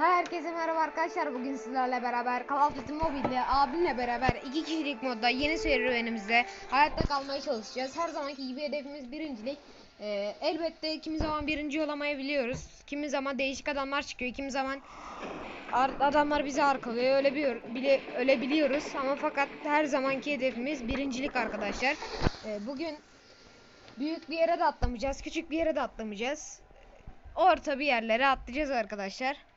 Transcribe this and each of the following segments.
Herkese merhaba arkadaşlar. Bugün sizlerle beraber Call of Duty Mobile'de abimle beraber iki kişilik modda yeni serüvenimizde hayatta kalmaya çalışacağız. Her zamanki gibi hedefimiz birincilik. Ee, elbette kimi zaman birinci olamayabiliyoruz. Kimi zaman değişik adamlar çıkıyor. Kimi zaman ar- adamlar bizi arkalıyor. Öyle bir bile öyle biliyoruz. Ama fakat her zamanki hedefimiz birincilik arkadaşlar. Ee, bugün büyük bir yere de atlamayacağız. Küçük bir yere de atlamayacağız. Orta bir yerlere atlayacağız arkadaşlar.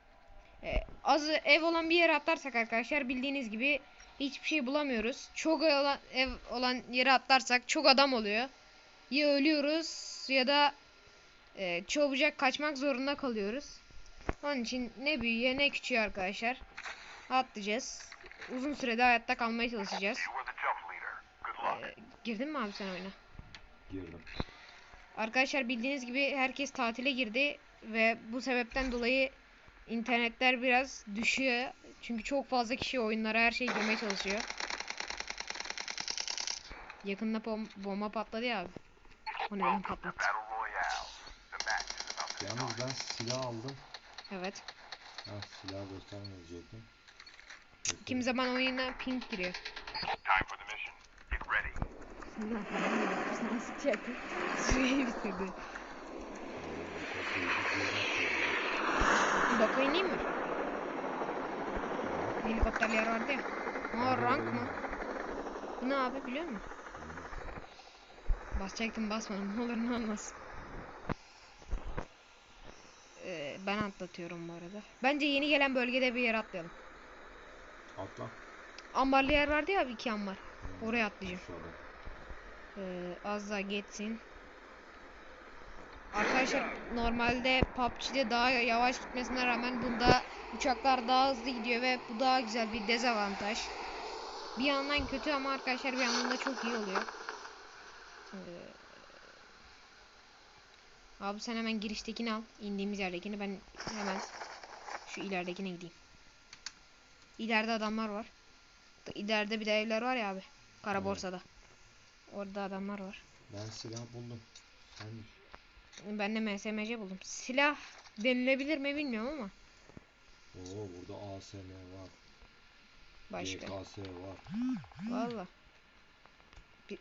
Ee, az ev olan bir yere atlarsak arkadaşlar bildiğiniz gibi hiçbir şey bulamıyoruz. Çok ev olan, ev olan yere atlarsak çok adam oluyor. Ya ölüyoruz ya da e, çabucak kaçmak zorunda kalıyoruz. Onun için ne büyüğe ne küçüğe arkadaşlar atlayacağız. Uzun sürede hayatta kalmaya çalışacağız. Ee, girdin mi abi sen oyuna? Girdim. Arkadaşlar bildiğiniz gibi herkes tatile girdi ve bu sebepten dolayı internetler biraz düşüyor. Çünkü çok fazla kişi oyunlara her şeyi girmeye çalışıyor. Yakında bom- bomba patladı ya abi. Welcome to patlattı. Yalnız ben silah aldım. Evet. Ha silah göstermeyecektim. Kim zaman oyuna ping giriyor. Time for the mission. Get ready. Sana sıkacaktı. Süreyi bitirdi. Bak oynayayım mı? Helikopterler vardı ya. Ha rank mı? Bu ne abi biliyor musun? Basacaktım basmadım. Ne olur ne olmaz. Ee, ben atlatıyorum bu arada. Bence yeni gelen bölgede bir yere atlayalım. Atla. Ambarlı yer vardı ya abi iki ambar. Oraya atlayacağım. Ee, az daha geçsin. Arkadaşlar normalde PUBG'de daha yavaş gitmesine rağmen bunda uçaklar daha hızlı gidiyor ve bu daha güzel bir dezavantaj. Bir yandan kötü ama arkadaşlar bir yandan da çok iyi oluyor. Ee, abi sen hemen giriştekini al. indiğimiz yerdekini ben hemen şu ileridekine gideyim. İleride adamlar var. İleride bir de evler var ya abi. Kara borsada. Orada adamlar var. Ben silah buldum. Sen Ben de MSMC buldum. Silah denilebilir mi bilmiyorum ama. Oo burada ASM var. Başka. GKS var. Valla. Bir...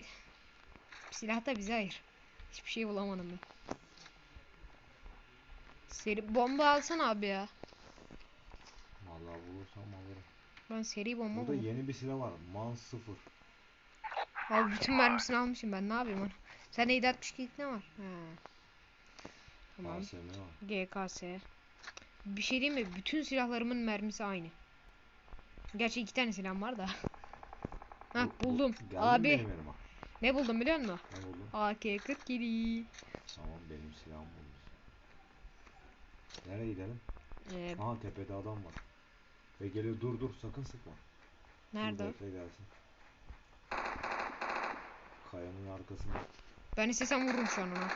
Silah da bize hayır. Hiçbir şey bulamadım ben. Seri bomba alsana abi ya. Vallahi bulursam alırım. Ben seri bomba Burada buldum. yeni bir silah var. Man 0. Abi bütün mermisini almışım ben ne yapayım onu. Sen 762 ne var? He. Tamam. ASM var. GKS. Bir şey diyeyim mi? Bütün silahlarımın mermisi aynı. Gerçi iki tane silahım var da. Hah Bu- bu- buldum. Abi benim elime. ne buldum biliyor musun? Ne buldun? AK-47. Tamam benim silahım bulmuş. Nereye gidelim? Ee, Aha tepede adam var. Ve geliyor dur dur sakın sıkma. Nerede bekle gelsin. Kayanın arkasında. Ben istesem vururum şu an ona.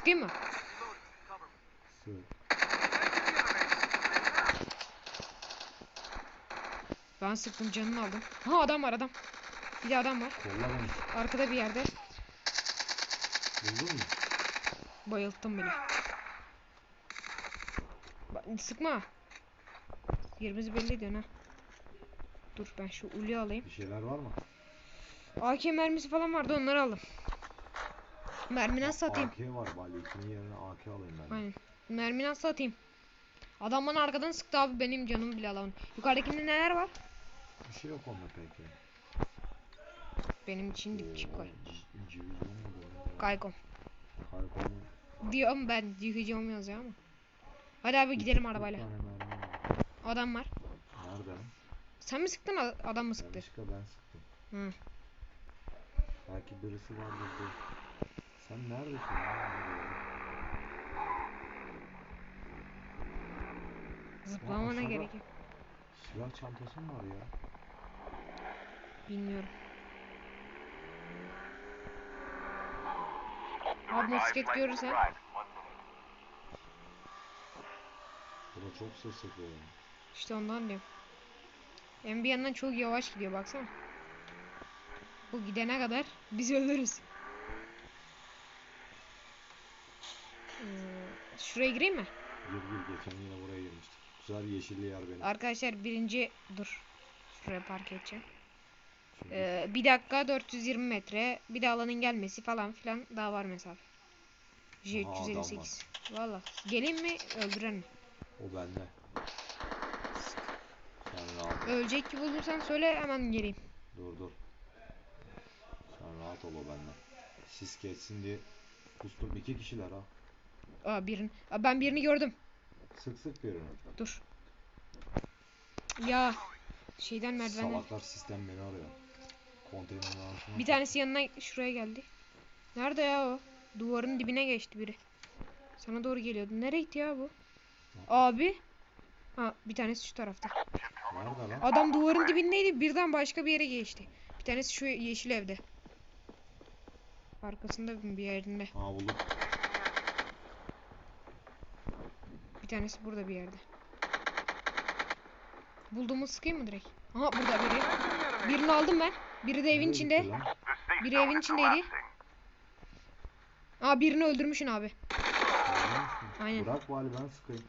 Sıkayım mı? Sığ. Ben sıktım canını aldım. Ha adam var adam. Bir de adam var. Kolla beni. Arkada bir yerde. Buldun mu? Bayılttım bile. Bak, sıkma. Yerimizi belli ediyorsun ha. Dur ben şu ulyu alayım. Bir şeyler var mı? AK mermisi falan vardı onları aldım. Mermi nasıl atayım? AK var bari ikinin yerine AK alayım ben. Aynen. Mermi nasıl atayım? Adam bana arkadan sıktı abi benim canımı bile alamadım. Yukarıdakinde neler var? Bir şey yok onda peki. Benim için dipçik var. Oo, Civizyon mu böyle? Kaykom. Kaybolmuş. Diyorum ben yıkıcı yazıyor ama. Hadi abi gidelim arabayla. Adam var. Nerede? Sen mi sıktın adam mı sıktı? Yanlışlıkla ben sıktım. Hı. Belki birisi vardır. Sen neredesin ya? Zıplamana gerek yok. Silah çantası mı var ya? Bilmiyorum. Abi motosiklet görürsen. Burada çok ses yapıyor ya. İşte ondan diyorum. Hem bir yandan çok yavaş gidiyor baksana. Bu gidene kadar biz ölürüz. Şuraya gireyim mi? Gir gir geçen yine buraya girmiştik. Güzel yeşilli yer benim. Arkadaşlar birinci dur. Şuraya park edeceğim. Ee, bir dakika 420 metre. Bir de alanın gelmesi falan filan daha var mesafe. J Aha, adam 358. Valla. Geleyim mi öldüren mi? o bende. Sen rahat, Ölecek gibi olursan söyle hemen geleyim. dur dur. Sen rahat ol o bende. Sis geçsin diye kustum iki kişiler ha. Aa birini. Aa, ben birini gördüm. Sık sık birini. Dur. Ya şeyden merdivenden. Salaklar sistem beni arıyor. Konteynerin arasına. Bir tanesi yanına şuraya geldi. Nerede ya o? Duvarın dibine geçti biri. Sana doğru geliyordu. Nereye gitti ya bu? Abi. Ha bir tanesi şu tarafta. Nerede lan? Adam duvarın dibindeydi birden başka bir yere geçti. Bir tanesi şu yeşil evde. Arkasında bir yerinde. Ha buldum. Bir tanesi burada bir yerde. Bulduğumu sıkayım mı direkt? Aha burada biri. Birini aldım ben. Biri de evin içinde. Biri evin içindeydi. Aa birini öldürmüşsün abi. Aynen. Bırak bari ben sıkayım.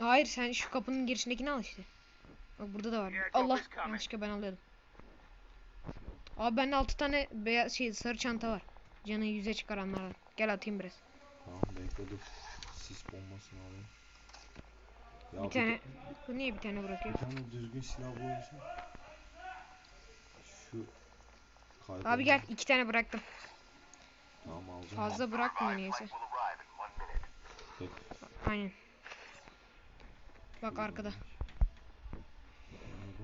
Hayır sen şu kapının girişindekini al işte. Bak burada da var. Allah yanlışlıkla ben alıyordum. Abi bende 6 tane beyaz şey sarı çanta var. Canı yüze çıkaranlardan. Gel atayım biraz. Tamam bekle dur. Sis bombasını alayım. Ya Bir tane bu niye bir tane bırakıyor? Bir tane düzgün silah bulursun. Şu kaybolma. Abi gel iki tane bıraktım. Tamam alacağım. Fazla one minute. Bek- Aynen. Bak arkada. Nerede?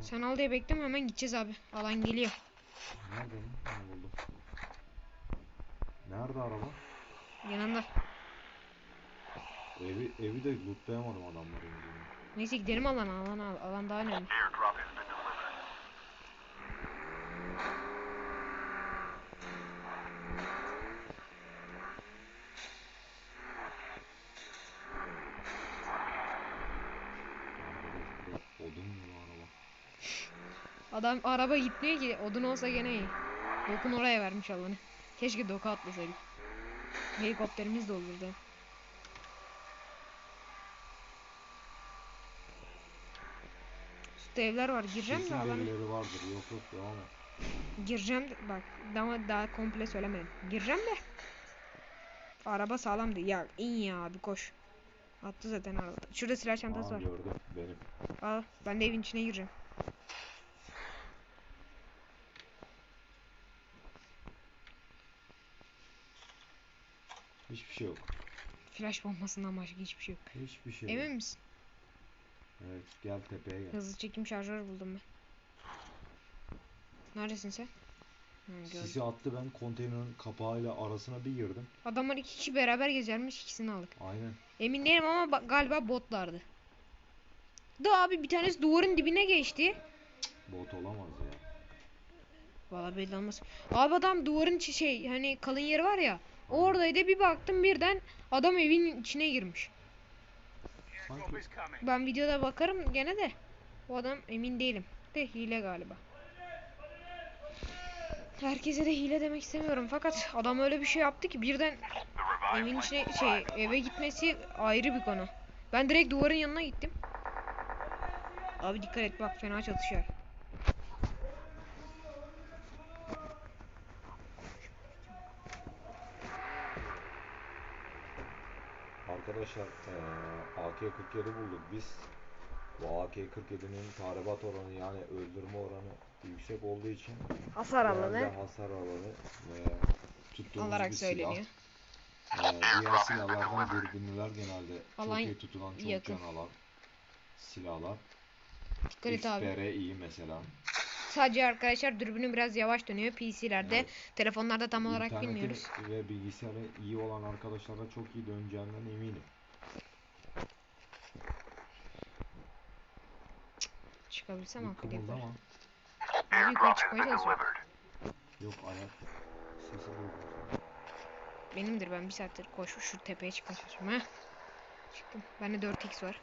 Sen al diye bekleme hemen gideceğiz abi. Alan geliyor. Nerede? Ha, buldum. Nerede araba? Yanında. Evi, evi de lootlayamadım adamları. Neyse gidelim alana. Alan, alan daha önemli. Odun mu araba? Adam araba gitmiyor ki. Odun olsa gene iyi. Dokun oraya vermiş alanı. Keşke doka atlasaydık. Helikopterimiz de olurdu. Üstte evler var. Gireceğim Kesin alanı. birileri vardır. Yok yok devam et. Gireceğim de, bak daha, daha komple söylemedim. Gireceğim de. Araba sağlam değil. Ya in ya abi koş. Attı zaten araba. Şurada silah çantası Aa, var. gördüm benim. Al ben de evin içine gireceğim. Hiçbir şey yok. Flash bombasından başka hiçbir şey yok. Hiçbir şey Emin yok. misin? Evet gel tepeye gel. Hızlı çekim şarjör buldum ben. Neredesin sen? Gördüm. Sisi attı ben konteynerin kapağıyla arasına bir girdim. Adamlar iki kişi beraber gezermiş ikisini aldık. Aynen. Emin değilim ama ba- galiba botlardı. Da abi bir tanesi duvarın dibine geçti. Bot olamaz ya. Vallahi belli olmaz. Abi adam duvarın içi şey hani kalın yeri var ya. Oradaydı bir baktım birden adam evin içine girmiş. Sanki Ben videoda bakarım gene de. O adam emin değilim. De hile galiba. Herkese de hile demek istemiyorum fakat adam öyle bir şey yaptı ki birden evin içine şey eve gitmesi ayrı bir konu. Ben direkt duvarın yanına gittim. Abi dikkat et bak fena çatışıyor. Arkadaşlar eee AK-47 bulduk biz. Bu AK-47'nin tahribat oranı yani öldürme oranı yüksek olduğu için Hasar alanı hasar alanı ve tuttuğumuz alarak bir silah. söyleniyor. Eee, diğer silahlardan dürbünlüler genelde Alan çok iyi tutulan çok yakın. can alan silahlar. Dikkat et abi. XPR iyi mesela. Sadece arkadaşlar dürbünü biraz yavaş dönüyor PC'lerde. Evet. Telefonlarda tam olarak İnterneti bilmiyoruz. ve bilgisayarı iyi olan arkadaşlara çok iyi döneceğinden eminim. Çıkabilsem kımıldama. Abi yukarı çıkmaya çalışıyorum. Yok ayak sesi duydum. Benimdir ben bir saattir koş şu tepeye çıkmaya çalışıyorum. Heh. Çıktım. Bende 4x var.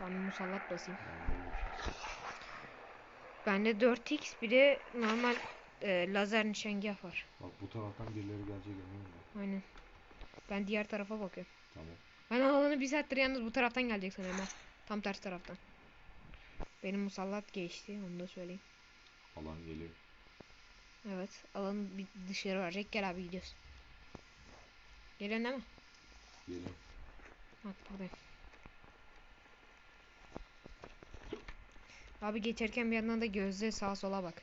Ben musallat basayım. Şey. Bende 4x bir de normal e, lazer nişangah var. Bak bu taraftan birileri gelecek eminim ben. Aynen. Ben diğer tarafa bakıyorum. Tamam. Ben alanı bir saattir yalnız bu taraftan gelecek sanırım ha. Tam ters taraftan. Benim musallat geçti onu da söyleyeyim. Alan geliyor. Evet alanı bir dışarı verecek. Gel abi gidiyoruz. Gelen mi? Gelin. Bak buradayım. Abi geçerken bir yandan da gözle sağa sola bak.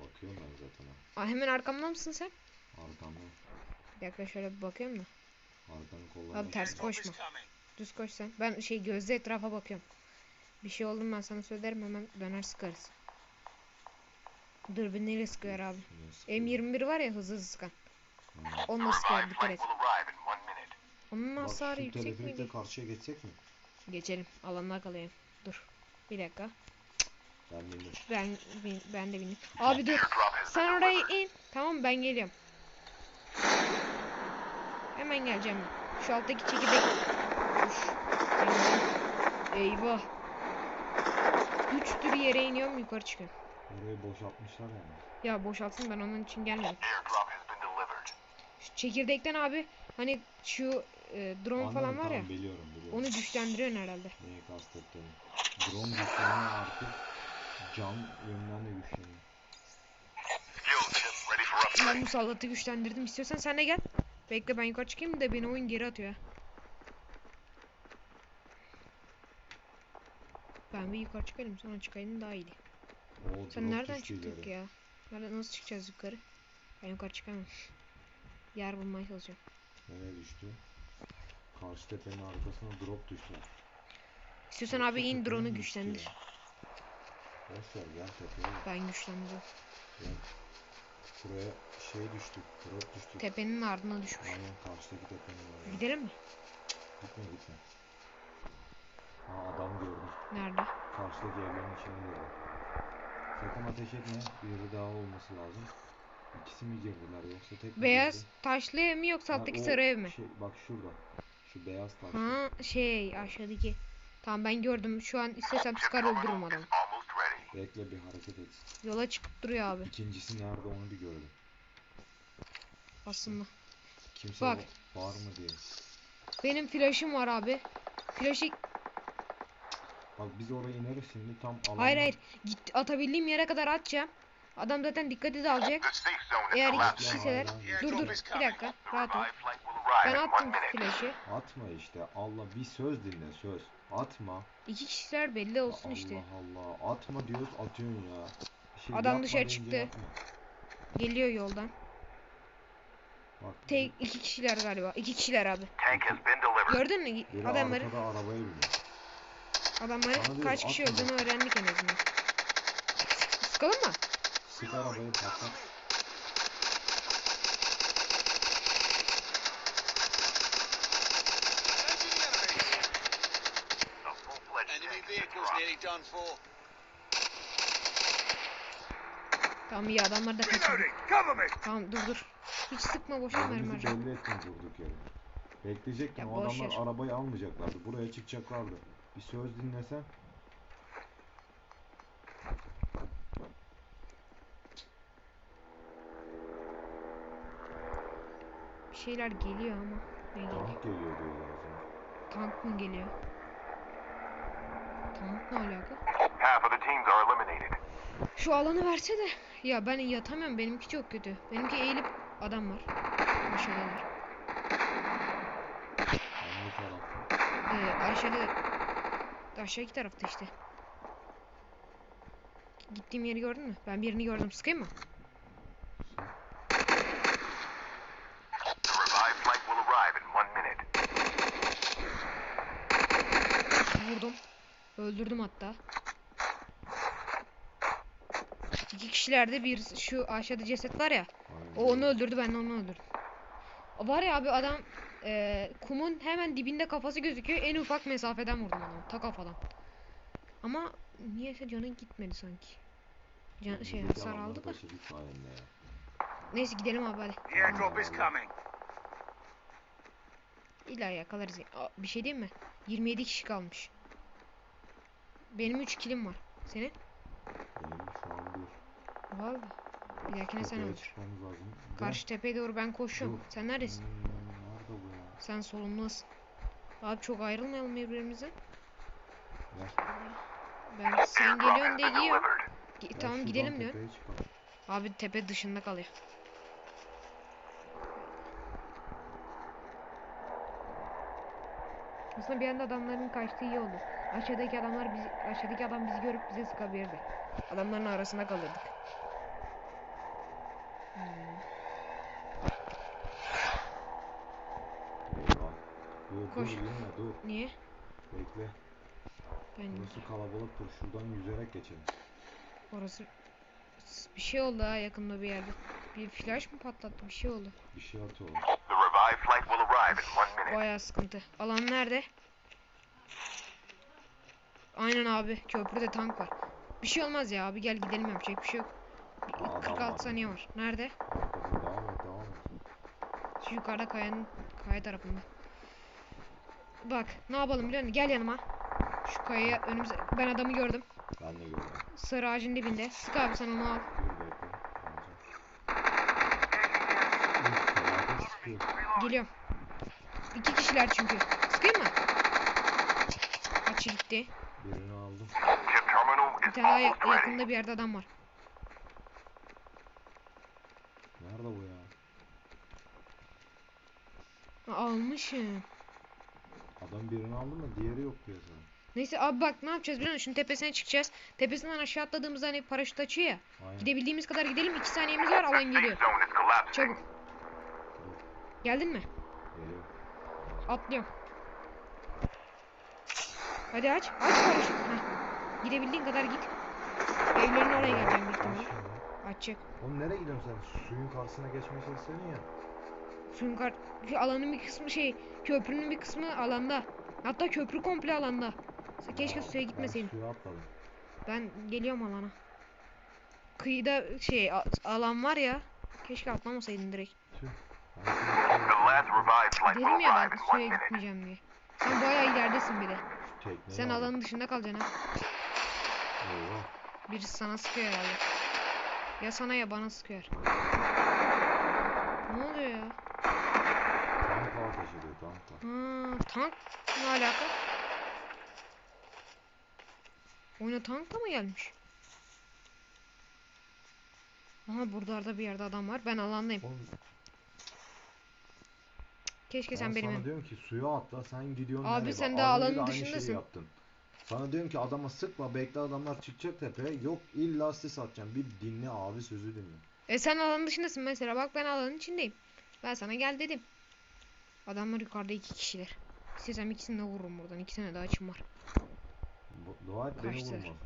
Bakıyorum ben zaten. Aa, hemen arkamda mısın sen? Arkamda. Bir dakika şöyle bir bakıyorum da. Arkanı kollarına. Abi ters koşma. Düz koş sen. Ben şey gözle etrafa bakıyorum. Bir şey oldu mu ben sana söylerim hemen döner sıkarız. Sıkıyor abi. Yine sıkıyor. M21 var ya hızlı hızlı sıkan. Onunla sıkıyor dikkat et. Onun hasarı yüksek miydi? karşıya geçsek mi? Geçelim. Alanına kalayım. Dur. Bir dakika. Ben bindim. Ben bin- ben de bineyim. Abi dur. Sen oraya in. Tamam ben geliyorum. Hemen geleceğim. Şu alttaki çekirdek. Eyvah. Üç tür yere iniyorum yukarı çıkıyorum. Orayı boşaltmışlar yani. Ya boşaltsın ben onun için gelmedim. Şu çekirdekten abi hani şu e, drone Anladım, falan var ya. tamam, biliyorum biliyorum. Onu güçlendiriyorsun herhalde. Neyi kastettiğini. Drone güçleniyor artık. Can yönünden de güçleniyor. Ben musallatı güçlendirdim. İstiyorsan sen de gel. Bekle ben yukarı çıkayım da beni oyun geri atıyor. Ben bir yukarı çıkarım sonra çıkayım daha iyiydi. O Sen nereden çıktık ileri. ya? Nereden nasıl çıkacağız yukarı? Ben yukarı çıkamam. Yer bulmaya çalışıyorum. Nereye düştü? Karşı tepenin arkasına drop düştü. İstiyorsan abi in drone'u güçlendir. ya? Boş ver gel tepeye. Ben güçlendireceğim. gel. Şuraya şey düştü. Drop düştü. Tepenin ardına düşmüş. Aynen karşıdaki tepenin oraya. Gidelim mi? Gitme gitme. Ha adam gördüm. Nerede? Karşıdaki evlerin içinde gördüm. Sakın ateş etme. Biri daha olması lazım. İkisi mi girdiler yoksa tek mi Beyaz girdi? taşlı ev mi yoksa Ha, alttaki o sarı ev mi? Şey, bak şurada. Şu beyaz taşlı. Ha şey aşağıdaki. Tamam ben gördüm. Şu an istesem sıkar öldürürüm adamı. Bekle bir hareket etsin. Yola çıkıp duruyor abi İkincisi nerede onu bir görelim. aslında. Kimse Bak. va- var mı diye. Benim flash'ım var abi. Flash'ı Bak biz oraya ineriz şimdi tam alanda. hayır hayır git atabildiğim yere kadar atacağım. Adam zaten dikkati de alacak. Eğer iki hala. dur dur bir dakika rahat ol. Ben attım flash'ı. Atma işte. Allah bir söz dinle söz. Atma. İki kişiler belli olsun Allah işte. Allah. Atma diyoruz atıyorsun ya. Şey Adam dışarı çıktı. yapma. Geliyor yoldan. Bak. Tek iki kişiler galiba. İki kişiler abi. Gördün mü Biri adamları? arkada arabaya biniyor. Adamların Bana kaç diyor, kişi atma. öldüğünü öğrendik en azından. Sıkalım mı? Sık arabayı patlat. Tamam iyi adamlar da kaçırdı. Tamam dur dur. Hiç sıkma boşuna Yerimizi harcama. belli ettin durduk yere. Bekleyecektin. Ya o adamlar ver. arabayı almayacaklardı. Buraya çıkacaklardı. Bir söz dinlesen. Bir şeyler geliyor ama. Ne geliyor? Tank geliyor diyorlar o zaman. Tank mı geliyor? Tank ne alaka? Half of the teams are eliminated. Şu alanı verse de. Ya ben yatamıyorum. Benimki çok kötü. Benimki eğilip adam var. Hangi tarafta? Ee, aşağıda. Aşağıki tarafta işte. Gittiğim yeri gördün mü? Ben birini gördüm. Sıkayım mı? Vurdum. Öldürdüm hatta. İki kişilerde bir şu aşağıda ceset var ya. O onu öldürdü ben de onu öldürdüm. Var ya abi adam eee, kumun hemen dibinde kafası gözüküyor. En ufak mesafeden vurdum adamı. Ta kafadan. Ama niyeyse canı gitmedi sanki. Can, şey hasar aldı da. Neyse gidelim abi hadi. Airdrop is coming. İlla yakalarız. ya. Aa, bir şey diyeyim mi? 27 kişi kalmış. Benim 3 kilim var. Senin? Benim şu an bir. Valla. Bir dahakine sen. Gel. Karşı tepeye doğru ben koşuyorum. Sen neredesin? Hmm? Sen solumdasın. Abi çok ayrılmayalım birbirimizden. Ver. Ben sen geliyorsun diye been gidiyorum. delivered. Gi- Ver tamam gidelim diyor. Abi tepe dışında kalıyor. Aslında bir anda adamların kaçtığı iyi oldu. Aşağıdaki adamlar bizi, aşağıdaki adam bizi görüp bize sıkabilirdi. Adamların arasında kalırdık. Hmm. Eyvah. Dur Koş. dur inme dur. Niye? Bekle. Ben Burası kalabalıktır. Şuradan yüzerek geçelim. orası bir şey oldu ha yakında bir yerde. Bir flash mı patlattı? Bir şey oldu. Bir şey minute. Bayağı sıkıntı. Alan nerede? Aynen abi. Köprüde tank var. Bir şey olmaz ya abi gel gidelim yapacak bir şey yok. Bir- Aa, adam 46 var. saniye var. Nerede? Devam et devam et. Şu yukarıda kayanın kaya tarafında. Bak ne yapalım biliyor musun? Gel yanıma. Şu kayaya önümüze ben adamı gördüm. Ben de gördüm. Sarı ağacın dibinde. Sık abi sen onu al. Geliyorum. İki kişiler çünkü. Sıkayım mı? Açı gitti. Birini aldım. Bir tane daha yakında bir yerde adam var. Nerede bu ya? Almışım. Adam birini aldım da diğeri yok piyasada. Neyse abi bak ne yapacağız biliyor musun? Şunun tepesine çıkacağız. Tepesinden aşağı atladığımızda hani paraşüt açıyor ya. Aynen. Gidebildiğimiz kadar gidelim. 2 saniyemiz var alan geliyor. Çabuk. Geldin mi? Geliyor. Atlıyorum. Hadi aç. Aç paraşüt. Heh. Gidebildiğin kadar git. Evlerin oraya geleceğim büyük Aç ihtimalle. şimdi. Açacak. Oğlum nereye gidiyorsun sen? Suyun karşısına geçmeye çalışsana ya. Suyun kar... alanın bir kısmı şey... Köprünün bir kısmı alanda. Hatta köprü komple alanda. Keşke Ya, suya gitmeseydin. Ben suya. Ben geliyorum alana. Kıyıda şey alan var ya. Keşke atlamasaydın direkt. Dedim ya ben suya gitmeyeceğim diye. Sen bayağı ileridesin bir de. Şu tekneyi Sen alanın dışında kalacaksın ha. Eyvah. Birisi sana sıkıyor herhalde. Ya sana ya bana sıkıyor. Ne oluyor ya? Ateş ediyor tank. Ha, tank ne alaka? Oyuna tank da mı gelmiş? Aha buralarda bir yerde adam var. Ben alandayım. Oğlum, Keşke ben sen benim sana diyorum ki suya atla sen gidiyorsun Abi nereye? sen Bak, az önce alanın aynı şeyi dışındasın. yaptın. Sana diyorum ki adama sıkma bekle adamlar çıkacak tepeye. Yok illa sis atacağım. Bir dinle abi sözü dinle. E sen alanın dışındasın mesela. Bak ben alanın içindeyim. Ben sana gel dedim. Adamlar yukarıda iki kişiler. İstesem ikisini de vururum buradan. İki tane daha açım var. Bu- Dua et beni Kaçtılar. vurmasın.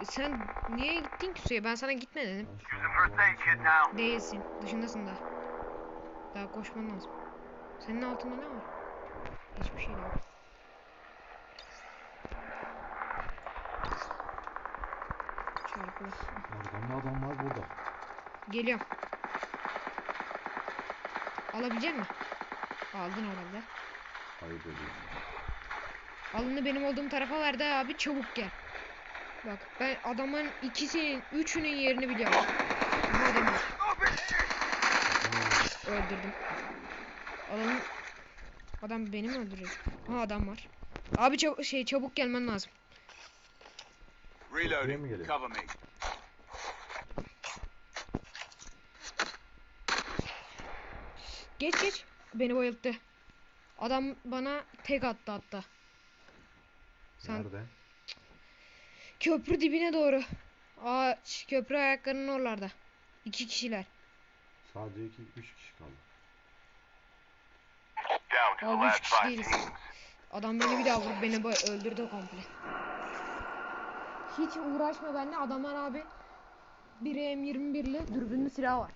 E sen niye gittin ki suya? Ben sana gitme dedim. Ben şu an. Değilsin. Dışındasın daha. Daha koşman lazım. Senin altında ne var? Hiçbir şey yok. Çarpı. Arkamda adam var burada. Geliyorum. Alabilecek misin? Aldın herhalde. Ayıp ediyorsun. Alını benim olduğum tarafa verdi abi çabuk gel. Bak ben adamın ikisinin üçünün yerini biliyorum. Bu adamı öldürdüm. Adamın adam beni mi öldürecek? Ha adam var. Abi çab- şey çabuk gelmen lazım. Reloading. geliyor? Cover me. Geç geç. Beni bayılttı. Adam bana tek attı hatta. Sen Nerede? köprü dibine doğru. Ağaç köprü ayaklarının oralarda. İki kişiler. Sadece iki, üç kişi kaldı. Abi üç kişi değiliz. Adam beni bir daha vurup beni öldürdü komple. Hiç uğraşma benimle. Adamlar abi biri M21'li dürbünlü silah var.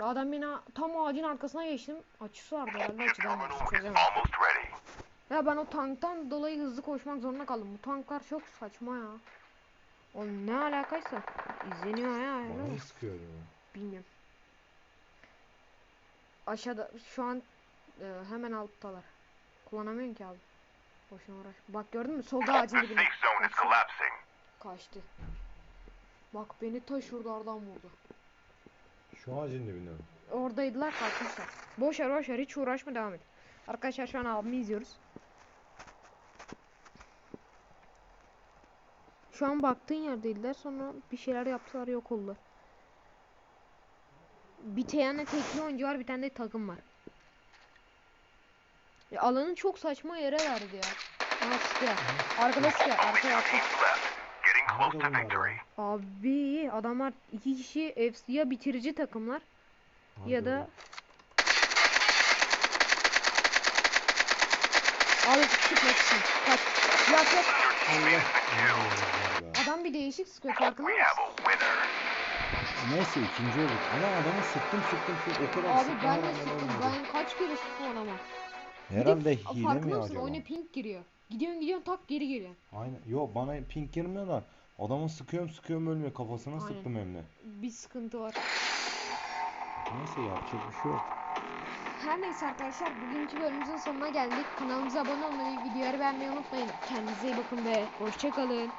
Adam beni tam ağacın arkasına geçtim. Açısı vardı herhalde açıdan. Ya ben o tanktan dolayı hızlı koşmak zorunda kaldım. Bu tanklar çok saçma ya. Oğlum ne alakaysa izleniyor ya. Bana mı sıkıyor ya? Bilmiyorum. Aşağıda şu an e, hemen alttalar. Kullanamıyorum ki abi. Boşuna uğraş. Bak gördün mü? Solda ağacın collapsing. Kaçtı. Bak beni ta şuralardan vurdu. Şu ağacın dibinde mi? Oradaydılar kalkmışlar. Boş ver boş ver hiç uğraşma devam et. Arkadaşlar şu an abimi izliyoruz. Şu an baktığın yerdeydiler sonra bir şeyler yaptılar yok oldular. Bir tane tekli oyuncu var bir tane de takım var. Ya alanı çok saçma yere verdi ya. Aha ya. Arkada. Abi adamlar iki kişi FC ya bitirici takımlar ya Hadi da. Abi sıkmak için. Kaç. Oluyor be? Adam bir değişik sıkıyor farkında We mısın? have a winner. Neyse ikinci olduk. Ama adamı sıktım sıktım sıktım. O kadar Abi sıktım. ben de sıktım. Ben kaç kere sıktım adama. Herhalde f- hile farkında mi mısın? acaba? Oyuna pink giriyor. Gidiyorsun gidiyorsun tak geri geliyor. Aynen. Yo bana pink girmiyor da adamı sıkıyorum sıkıyorum ölmüyor. Kafasına Aynen. sıktım hem de. Bir sıkıntı var. Neyse yapacak bir şey yok. Her neyse arkadaşlar bugünkü bölümümüzün sonuna geldik. Kanalımıza abone olmayı, videoları beğenmeyi unutmayın. Kendinize iyi bakın ve hoşçakalın.